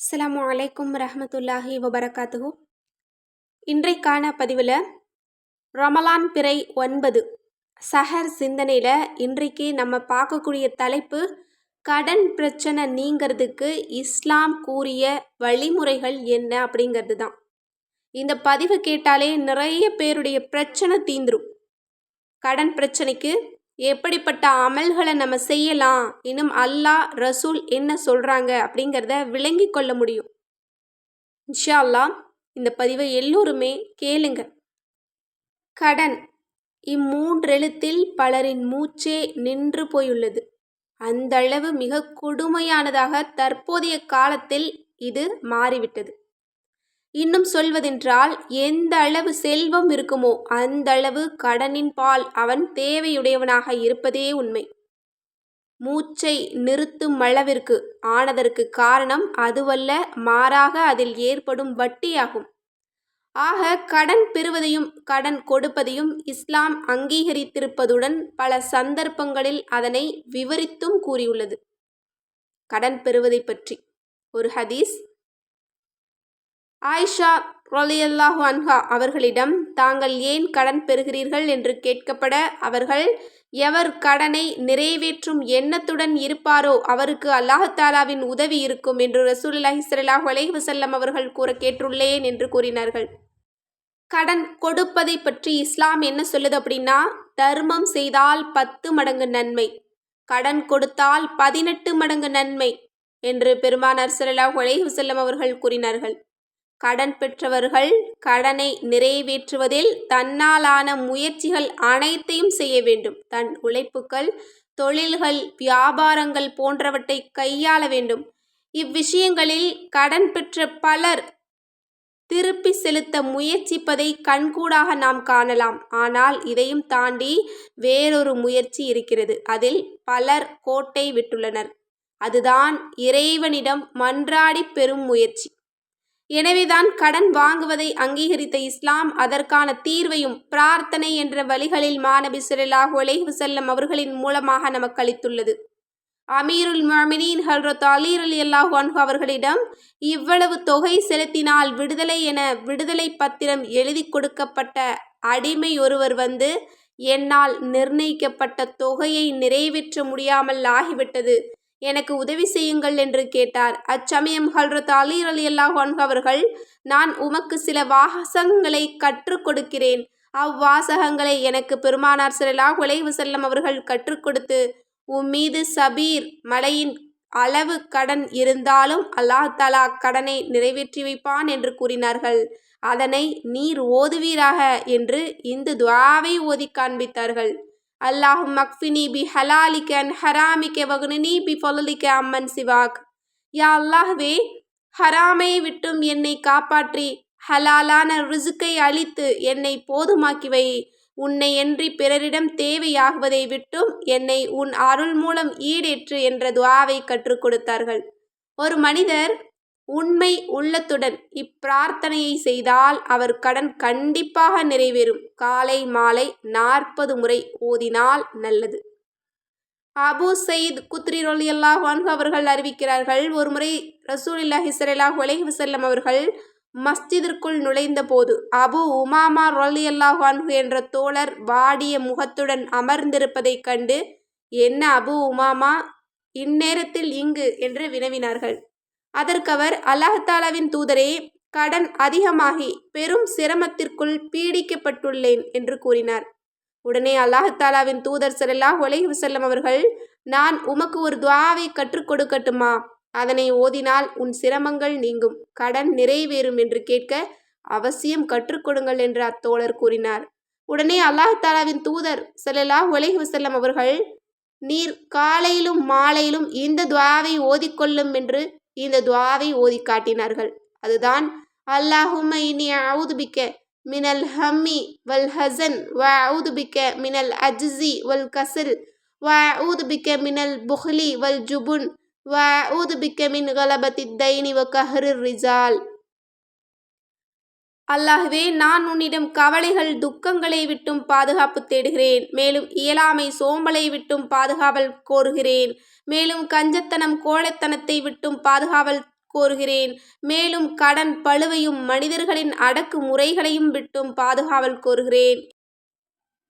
அஸ்லாம் அலைக்கும் ரஹமத்துல்லாஹி வபரகாத்துஹு. இன்றைக்கான பதிவில் ரமலான் பிறை ஒன்பது. சஹர் சிந்தனையில் இன்றைக்கு நம்ம பார்க்கக்கூடிய தலைப்பு கடன் பிரச்சனை நீங்கிறதுக்கு இஸ்லாம் கூறிய வழிமுறைகள் என்ன அப்படிங்கிறது தான். இந்த பதிவு கேட்டாலே நிறைய பேருடைய பிரச்சனை தீந்துரும். கடன் பிரச்சனைக்கு எப்படிப்பட்ட அமல்களை நம்ம செய்யலாம்? இன்னும் அல்லாஹ் ரசூல் என்ன சொல்கிறாங்க அப்படிங்கிறத விளங்கி கொள்ள முடியும். இன்ஷா அல்லாஹ் இந்த பதிவை எல்லோருமே கேளுங்க. கடன். இம்மூன்றெழுத்தில் பலரின் மூச்சே நின்று போயுள்ளது. அந்த அளவு மிக கொடுமையானதாக தற்போதைய காலத்தில் இது மாறிவிட்டது. இன்னும் சொல்வதென்றால் எந்த அளவு செல்வம் இருக்குமோ அந்த அளவு கடனின் பால் அவன் தேவையுடையவனாக இருப்பதே உண்மை. மூச்சை நிறுத்தும் அளவிற்கு ஆனதற்கு காரணம் அதுவல்ல மாறாக அதில் ஏற்படும் வட்டியாகும். ஆக கடன் பெறுவதையும் கடன் கொடுப்பதையும் இஸ்லாம் அங்கீகரித்திருப்பதுடன் பல சந்தர்ப்பங்களில் அதனை விவரித்தும் கூறியுள்ளது. கடன் பெறுவதை பற்றி. ஒரு ஹதீஸ் ஆயிஷா ரலியல்லாஹு அன்ஹா அவர்களிடம் தாங்கள் ஏன் கடன் பெறுகிறீர்கள்? என்று கேட்கப்பட அவர்கள் எவர் கடனை நிறைவேற்றும் எண்ணத்துடன் இருப்பாரோ அவருக்கு அல்லாஹாலாவின் உதவி இருக்கும் என்று ரசூலுல்லாஹி ஸல்லல்லாஹு அலைஹி வஸல்லம் அவர்கள் கூற கேட்டுள்ளேன் என்று கூறினார்கள். கடன் கொடுப்பதை பற்றி இஸ்லாம் என்ன சொல்லுது அப்படின்னா தர்மம் செய்தால் பத்து மடங்கு நன்மை கடன் கொடுத்தால் பதினெட்டு மடங்கு நன்மை என்று பெருமானார் ஸல்லல்லாஹு அலைஹி வஸல்லம் அவர்கள் கூறினார்கள். கடன் பெற்றவர்கள் கடனை நிறைவேற்றுவதில் தன்னாலான முயற்சிகள் அனைத்தையும் செய்ய வேண்டும். தன் உழைப்புகள் தொழில்கள் வியாபாரங்கள் போன்றவற்றை கையாள வேண்டும். இவ்விஷயங்களில் கடன் பெற்ற பலர் திருப்பி செலுத்த முயற்சிப்பதை கண்கூடாக நாம் காணலாம். ஆனால் இதையும் தாண்டி வேறொரு முயற்சி இருக்கிறது. அதில் பலர் கோட்டை விட்டுள்ளனர். அதுதான் இறைவனிடம் மன்றாடி பெறும் முயற்சி. எனவேதான் கடன் வாங்குவதை அங்கீகரித்த இஸ்லாம் அதற்கான தீர்வையும் பிரார்த்தனை என்ற வழிகளில் மாணபி சுல்லாஹு அலைஹி செல்லம் அவர்களின் மூலமாக நமக்கு அளித்துள்ளது. அமீருல் மமினின் ஹல்ரத் அலீர் அலி அல்லாஹு அன்ஹு அவர்களிடம் இவ்வளவு தொகை செலுத்தினால் விடுதலை என விடுதலை பத்திரம் எழுதி கொடுக்கப்பட்ட அடிமை ஒருவர் வந்து என்னால் நிர்ணயிக்கப்பட்ட தொகையை நிறைவேற்ற முடியாமல் ஆகிவிட்டது. எனக்கு உதவி செய்யுங்கள் என்று கேட்டார். அச்சமயம் ஹல்ரத் அலி அலி அல்லாஹ் அவர்கள் நான் உமக்கு சில வாசகங்களை கற்றுக் கொடுக்கிறேன். அவ்வாசகங்களை எனக்கு பெருமானார் சிலாஹ் உலைவு செல்லம் அவர்கள் கற்றுக் கொடுத்து உம் மீது சபீர் மலையின் அளவு கடன் இருந்தாலும் அல்லாஹ் தலா கடனை நிறைவேற்றி வைப்பான் என்று கூறினார்கள். அதனை நீர் ஓதுவீராக என்று இந்த துவாவை ஓதி காண்பித்தார்கள். அல்லாஹும் மக்ஃபினி பி ஹலாலிக்க அண்ட் ஹராமிக்க வகுனி பி பொலலிக்க அம்மன் சிவாக் யா அல்லாஹ்வே ஹராமை விட்டும் என்னை காப்பாற்றி ஹலாலான ரிசுக்கை அளித்து என்னை போதுமாக்கிவை உன்னை என்றி பிறரிடம் தேவையாகுவதை விட்டும் என்னை உன் அருள் மூலம் ஈடேற்று என்ற துவாவை கற்றுக் கொடுத்தார்கள் ஒரு மனிதர் உண்மை உள்ளத்துடன் இப்பிரார்த்தனையை செய்தால் அவர் கடன் கண்டிப்பாக நிறைவேறும். காலை மாலை நாற்பது முறை ஓதினால் நல்லது. அபு சயீத் குத்ரி ரொலி அல்லாஹ் அவர்கள் அறிவிக்கிறார்கள் ஒருமுறை ரசூல் இல்லாஹி சலாஹ் வசல்லம் அவர்கள் மஸ்ஜிதிற்குள் நுழைந்த போது அபு உமாமா ரொலி அல்லாஹ் என்ற தோழர் வாடிய முகத்துடன் அமர்ந்திருப்பதைக் கண்டு என்ன அபு உமாமா இந்நேரத்தில் இங்கு என்று வினவினார்கள். அதற்கவர் அல்லாஹாலாவின் தூதரே கடன் அதிகமாகி பெரும் சிரமத்திற்குள் பீடிக்கப்பட்டுள்ளேன் என்று கூறினார். உடனே அல்லாஹாலாவின் தூதர் செல்லா ஒலை வசல்லம் அவர்கள் நான் உமக்கு ஒரு துவாவை கற்றுக் கொடுக்கட்டுமா? அதனை ஓதினால் உன் சிரமங்கள் நீங்கும் கடன் நிறைவேறும் என்று கேட்க அவசியம் கற்றுக்கொடுங்கள் என்று அத்தோழர் கூறினார். உடனே அல்லாஹாலாவின் தூதர் சல்லாஹ் ஒலை வசல்லம் அவர்கள் நீர் காலையிலும் மாலையிலும் இந்த துவாவை ஓதிக்கொள்ளும் என்று இந்த துவாவை ஓதி காட்டினார்கள். அதுதான் அல்லாஹும இனி அவுதுபிக்க மினல் ஹம்மி வல் ஹசன் வ அவுதுபிக்க மினல் அஜ்ஸி வல் கசல் வ அவுதுபிக்க மினல் புஹ்லி வல் ஜுபுன் வ அவுதுபிக்க மின் கலபத்தி தைனி வ கஹரு ரிஜால். அல்லாஹ்வே நான் உன்னிடம் கவலைகள் துக்கங்களை விட்டும் பாதுகாப்பு தேடுகிறேன். மேலும் இயலாமை சோம்பலை விட்டும் பாதுகாவல் கோருகிறேன். மேலும் கஞ்சத்தனம் கோழைத்தனத்தை விட்டும் பாதுகாவல் கோருகிறேன். மேலும் கடன் பளுவையும் மனிதர்களின் அடக்கு முறைகளையும் விட்டும் பாதுகாவல் கோருகிறேன்.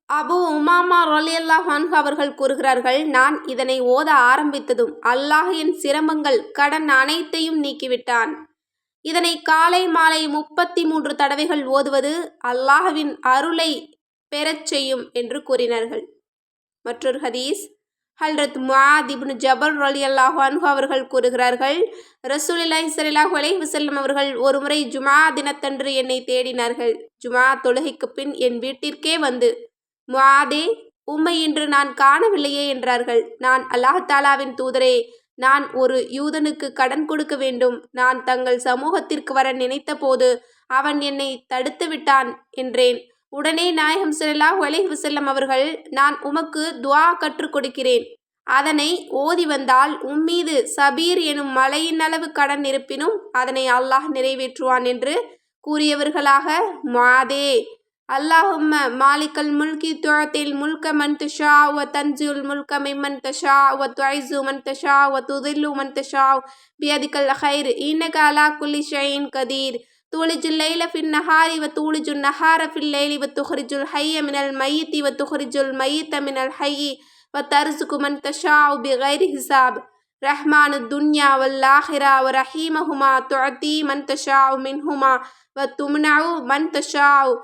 அபு உமாமா ரலியல்லாஹு ஹான்ஹ் அவர்கள் கூறுகிறார்கள் நான் இதனை ஓத ஆரம்பித்ததும் அல்லாஹ் என் சிரமங்கள் கடன் அனைத்தையும் நீக்கிவிட்டான். இதனை காலை மாலை முப்பத்தி மூன்று தடவைகள் ஓதுவது அல்லாஹ்வின் அருளை பெறச் செய்யும் என்று கூறினார்கள். மற்றொரு ஹதீஸ் ஹல்ரத் முஆத் இப்னு ஜபர் ரலியல்லாஹு அன்ஹு அவர்கள் கூறுகிறார்கள் ரசூலில்லாஹி சல்லாஹு அலைஹி வசல்லம் அவர்கள் ஒருமுறை ஜுமா தினத்தன்று என்னை தேடினார்கள். ஜுமா தொழுகைக்கு பின் என் வீட்டிற்கே வந்து முஆதே உம்மை இன்று நான் காணவில்லையே என்றார்கள். நான் அல்லாஹாலாவின் தூதரே நான் ஒரு யூதனுக்கு கடன் கொடுக்க வேண்டும். நான் தங்கள் சமூகத்திற்கு வர நினைத்தபோது அவன் என்னை தடுத்து விட்டான் என்றேன். உடனே நாயகம் செல்லாஹ் அலைஹி வஸல்லம் அவர்கள் நான் உமக்கு துவா கற்றுக் கொடுக்கிறேன். அதனை ஓதி வந்தால் உம்மீது சபீர் எனும் மலையின் அளவு கடன் இருப்பினும் அதனை அல்லாஹ் நிறைவேற்றுவான் என்று கூறியவர்களாக மாதே அல்லாஹும்ம மாலிக்கல் முல்கி துஅத்தில் முல்க மன் துஷா வ தன்ஜுல் முல்க மிம்மன் தஷா வ துவைசு மன் தஷா வ துதில்லு மன் தஷா பியதிக்கல் ஹைர். இன்னக அலா குல்லி ஷைன் கதீர். تولج الليل في النهار وتولج النهار في الليل وتخرج الحي من الميت وتخرج الميت من الحي وترزق من تشاء بغير حساب رحمن الدنيا والآخرة ورحيمهما تعطي من تشاء منهما وتمنع من تشاء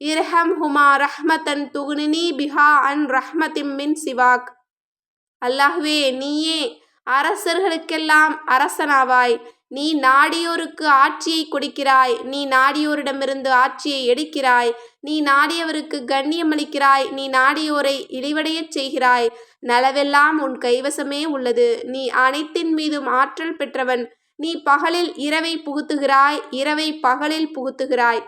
ارحمهما رحمة تغنني بها عن رحمة من سواك அல்லாஹ்வே நீயே அரசர்களுக்கெல்லாம் அரசனாவாய் நீ நாடியோருக்கு ஆட்சியை கொடுக்கிறாய். நீ நாடியோரிடமிருந்து ஆட்சியை எடுக்கிறாய். நீ நாடியவருக்கு கண்ணியமளிக்கிறாய் நீ நாடியோரை இழிவடையச் செய்கிறாய். நலவெல்லாம் உன் கைவசமே உள்ளது. நீ அனைத்தின் மீதும் ஆற்றல் பெற்றவன். நீ பகலில் இரவை புகுத்துகிறாய். இரவை பகலில் புகுத்துகிறாய்.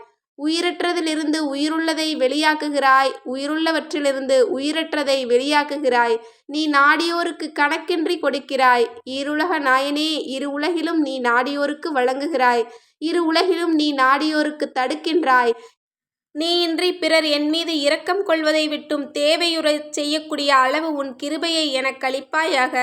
உயிரற்றதிலிருந்து உயிருள்ளதை வெளியாக்குகிறாய் உயிருள்ளவற்றிலிருந்து உயிரற்றதை வெளியாக்குகிறாய். நீ நாடியோருக்கு கணக்கின்றி கொடுக்கிறாய். இருளக நாயனே இரு உலகிலும் நீ நாடியோருக்கு வழங்குகிறாய். இரு உலகிலும் நீ நாடியோருக்கு தடுக்கின்றாய். நீ இன்றி பிறர் என் மீது இரக்கம் கொள்வதை விட்டும் தேவையுறச் செய்யக்கூடிய அளவு உன் கிருபையை எனக்கு அளிப்பாயாக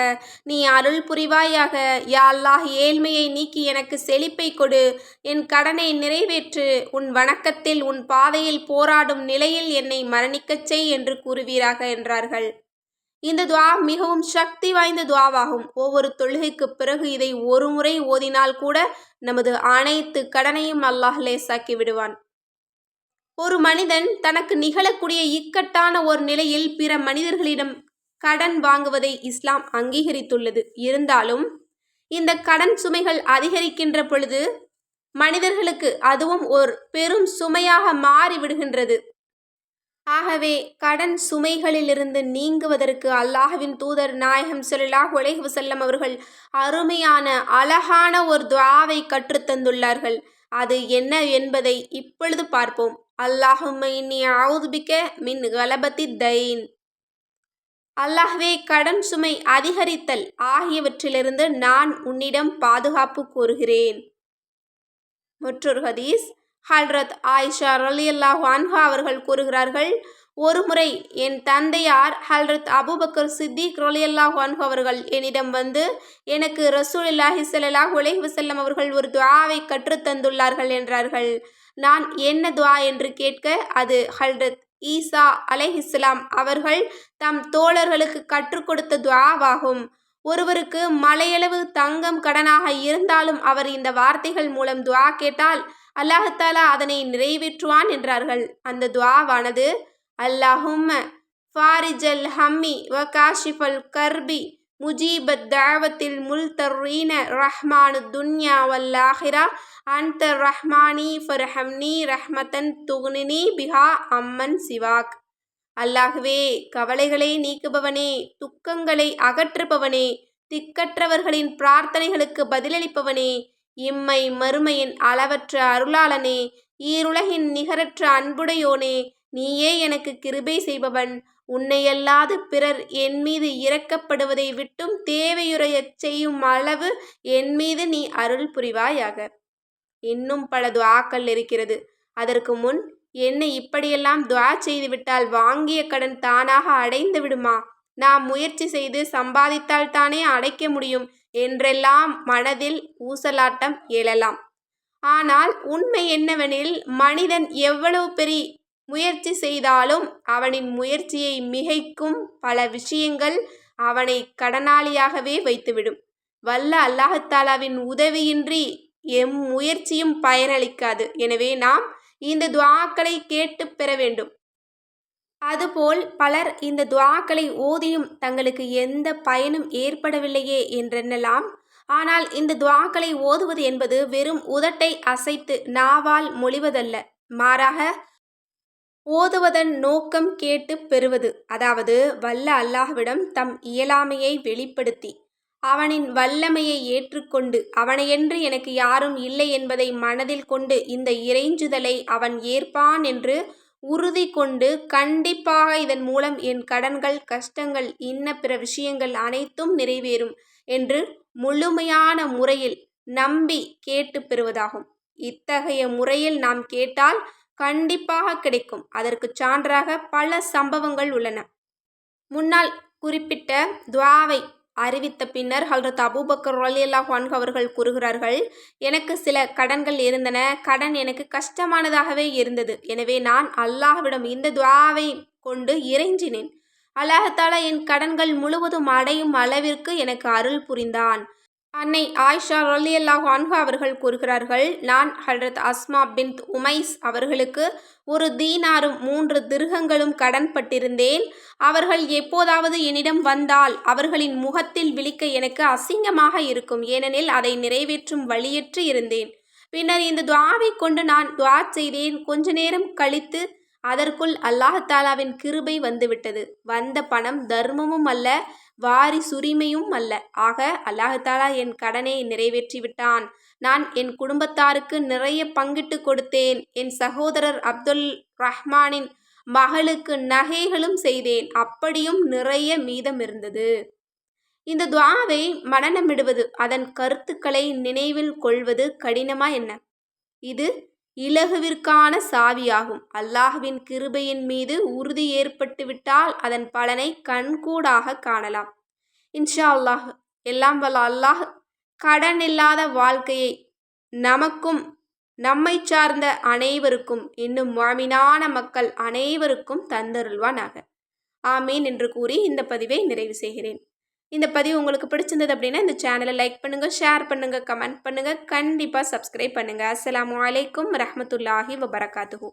நீ அருள் புரிவாயாக. யா அல்லாஹ் ஏழ்மையை நீக்கி எனக்கு செழிப்பை கொடு. என் கடனை நிறைவேற்று. உன் வணக்கத்தில் உன் பாதையில் போராடும் நிலையில் என்னை மரணிக்கச் செய் என்று கூறுவீராக என்றார்கள். இந்த துவா மிகவும் சக்தி வாய்ந்த துவாவாகும். ஒவ்வொரு தொழுகைக்கு பிறகு இதை ஒரு முறை ஓதினால் கூட நமது அனைத்து கடனையும் அல்லாஹ் லேசாக்கி விடுவான் ஒரு மனிதன் தனக்கு நிகழக்கூடிய இக்கட்டான ஒரு நிலையில் பிற மனிதர்களிடம் கடன் வாங்குவதை இஸ்லாம் அங்கீகரித்துள்ளது. இருந்தாலும் இந்த கடன் சுமைகள் அதிகரிக்கின்ற பொழுது மனிதர்களுக்கு அதுவும் ஒரு பெரும் சுமையாக மாறிவிடுகின்றது. ஆகவே கடன் சுமைகளிலிருந்து நீங்குவதற்கு அல்லாஹுவின் தூதர் நாயகம் ஸல்லல்லாஹு அலைஹி செல்லம் அவர்கள் அருமையான அழகான ஒரு துவாவை கற்றுத்தந்துள்ளார்கள். அது என்ன என்பதை இப்பொழுது பார்ப்போம். அல்லாஹும்ம இன்னி அவுதுபிக்க மின் கலபத்தி தைன். அல்லாஹ்வே கடன் சுமை அதிகரித்தல் ஆகியவற்றிலிருந்து நான் உன்னிடம் பாதுகாப்பு கூறுகிறேன். மற்றொரு ஹதீஸ் ஹல்ரத் ஆயிஷா ரலியல்லாஹு அன்ஹா அவர்கள் கூறுகிறார்கள் ஒருமுறை என் தந்தையார் ஹல்ரத் அபுபக்கர் சித்திக் ரலியல்லாஹு அன்ஹு அவர்கள் என்னிடம் வந்து எனக்கு ரசூல் இல்லாஹி ஸல்லல்லாஹு அலைஹி வஸல்லம் அவர்கள் ஒரு துவாவை கற்றுத் தந்துள்ளார்கள் என்றார்கள். நான் என்ன துவா என்று கேட்க அது ஹல்ரத் ஈசா அலைஹிஸ்லாம் அவர்கள் தம் தோழர்களுக்கு கற்றுக் கொடுத்த துவாவாகும். ஒருவருக்கு மலையளவு தங்கம் கடனாக இருந்தாலும் அவர் இந்த வார்த்தைகள் மூலம் துவா கேட்டால் அல்லாஹாலா அதனை நிறைவேற்றுவான் என்றார்கள். அந்த துவாவானது அல்லாஹும் ஃபாரிஜல் ஹம்மி வ காஷிஃபல் கர்பி முஜீபத் தாவத்தில் முல் தர்ரீன ரஹ்மானு துன்யா வல்லாஹிரா அந்த ரஹ்மானி ஃபர்ஹம்னி ரஹ்மதன் துகுனினி பிஹா அம்மன் சிவாக். அல்லாகவே கவலைகளை நீக்குபவனே துக்கங்களை அகற்றுபவனே திக்கற்றவர்களின் பிரார்த்தனைகளுக்கு பதிலளிப்பவனே இம்மை மறுமையின் அளவற்ற அருளாளனே ஈருலகின் நிகரற்ற அன்புடையோனே நீயே எனக்கு கிருபை செய்பவன். உன்னையல்லாது பிறர் என் மீது இறக்கப்படுவதை விட்டும் தேவையுறையச் செய்யும் அளவு என் மீது நீ அருள் புரிவாயாக. இன்னும் பல துவாக்கள் இருக்கிறது. அதற்கு முன் என்னை இப்படியெல்லாம் துவா செய்துவிட்டால் வாங்கிய கடன் தானாக அடைந்து விடுமா? நாம் முயற்சி செய்து சம்பாதித்தால் தானே அடைக்க முடியும் என்றெல்லாம் மனதில் ஊசலாட்டம் எழலாம். ஆனால் உண்மை என்னவெனில் மனிதன் எவ்வளவு பெரிய முயற்சி செய்தாலும் அவனின் முயற்சியை மிகைக்கும் பல விஷயங்கள் அவனை கடனாளியாகவே வைத்துவிடும். வல்ல அல்லாஹத்தாலாவின் உதவியின்றி எம் முயற்சியும் பயனளிக்காது. எனவே நாம் இந்த துவாக்களை கேட்டு பெற வேண்டும். அதுபோல் பலர் இந்த துவாக்களை ஓதியும் தங்களுக்கு எந்த பயனும் ஏற்படவில்லையே என்றெண்ணலாம் ஆனால் இந்த துவாக்களை ஓதுவது என்பது வெறும் உதட்டை அசைத்து நாவால் மொழிவதல்ல. மாறாக ஓதுவதன் நோக்கம் கேட்டு பெறுவது. அதாவது வல்ல அல்லாஹ்விடம் தம் இயலாமையை வெளிப்படுத்தி அவனின் வல்லமையை ஏற்றுக்கொண்டு அவனையென்று எனக்கு யாரும் இல்லை என்பதை மனதில் கொண்டு இந்த இறைஞ்சுதலை அவன் ஏற்பான் என்று உறுதி கொண்டு கண்டிப்பாக இதன் மூலம் என் கடன்கள் கஷ்டங்கள் இன்ன பிற விஷயங்கள் அனைத்தும் நிறைவேறும் என்று முழுமையான முறையில் நம்பி கேட்டு பெறுவதாகும். இத்தகைய முறையில் நாம் கேட்டால் கண்டிப்பாக கிடைக்கும். அதற்கு சான்றாக பல சம்பவங்கள் உள்ளன. முன்னால் குறிப்பிட்ட துவாவை அறிவித்த பின்னர் ஹல்ரத் அபூபக்கர் அலியல்லாஹ் அன்ஹு அவர்கள் கூறுகிறார்கள் எனக்கு சில கடன்கள் இருந்தன. கடன் எனக்கு கஷ்டமானதாகவே இருந்தது. எனவே நான் அல்லாஹ்விடம் இந்த துவாவை கொண்டு இறைஞ்சினேன். அல்லாஹாலா என் கடன்கள் முழுவதும் அடையும் அளவிற்கு எனக்கு அருள் புரிந்தான். அன்னை ஆயிஷா ரலியல்லாஹு அன்ஹு அவர்கள் கூறுகிறார்கள் நான் ஹல்ரத் அஸ்மா பின் உமைஸ் அவர்களுக்கு ஒரு தீனாரும் மூன்று திருகங்களும் கடன்பட்டிருந்தேன். அவர்கள் எப்போதாவது என்னிடம் வந்தால் அவர்களின் முகத்தில் விழிக்க எனக்கு அசிங்கமாக இருக்கும். ஏனெனில் அதை நிறைவேற்றும் வழியற்று இருந்தேன். பின்னர் இந்த துவாவை கொண்டு நான் துவா செய்தேன். கொஞ்ச நேரம் கழித்து அதற்குள் அல்லாஹாலாவின் கிருபை வந்துவிட்டது. வந்த பணம் தர்மமும் அல்ல வாரி சுரிமையும் அல்ல. ஆக அல்லாஹாலா என் கடனை நிறைவேற்றி விட்டான் நான் என் குடும்பத்தாருக்கு நிறைய பங்கிட்டு கொடுத்தேன். என் சகோதரர் அப்துல் ரஹ்மானின் மகளுக்கு நகைகளும் செய்தேன். அப்படியும் நிறைய மீதம் இருந்தது. இந்த துவாவை மனநமிடுவது அதன் கருத்துக்களை நினைவில் கொள்வது கடினமா என்ன? இது இலகுவிற்கான சாவியாகும். அல்லாஹுவின் கிருபையின் மீது உறுதி ஏற்பட்டுவிட்டால் அதன் பலனை கண்கூடாக காணலாம். இன்ஷா அல்லாஹ் எல்லாம் வல்ல அல்லாஹ் கடன் இல்லாத வாழ்க்கையை நமக்கும் நம்மை சார்ந்த அனைவருக்கும் இன்னும் மாமினான மக்கள் அனைவருக்கும் தந்தருள்வானாக. ஆமீன் என்று கூறி இந்த பதிவை நிறைவு செய்கிறேன். இந்த பதிவு உங்களுக்கு பிடிச்சிருந்தது அப்படின்னா இந்த சேனலை லைக் பண்ணுங்கள் ஷேர் பண்ணுங்கள் கமெண்ட் பண்ணுங்கள் கண்டிப்பாக சப்ஸ்கிரைப் பண்ணுங்கள் அஸ்லாம் வலைக்கம் ரஹமத்துல்லாஹி வபரகாத்துஹூ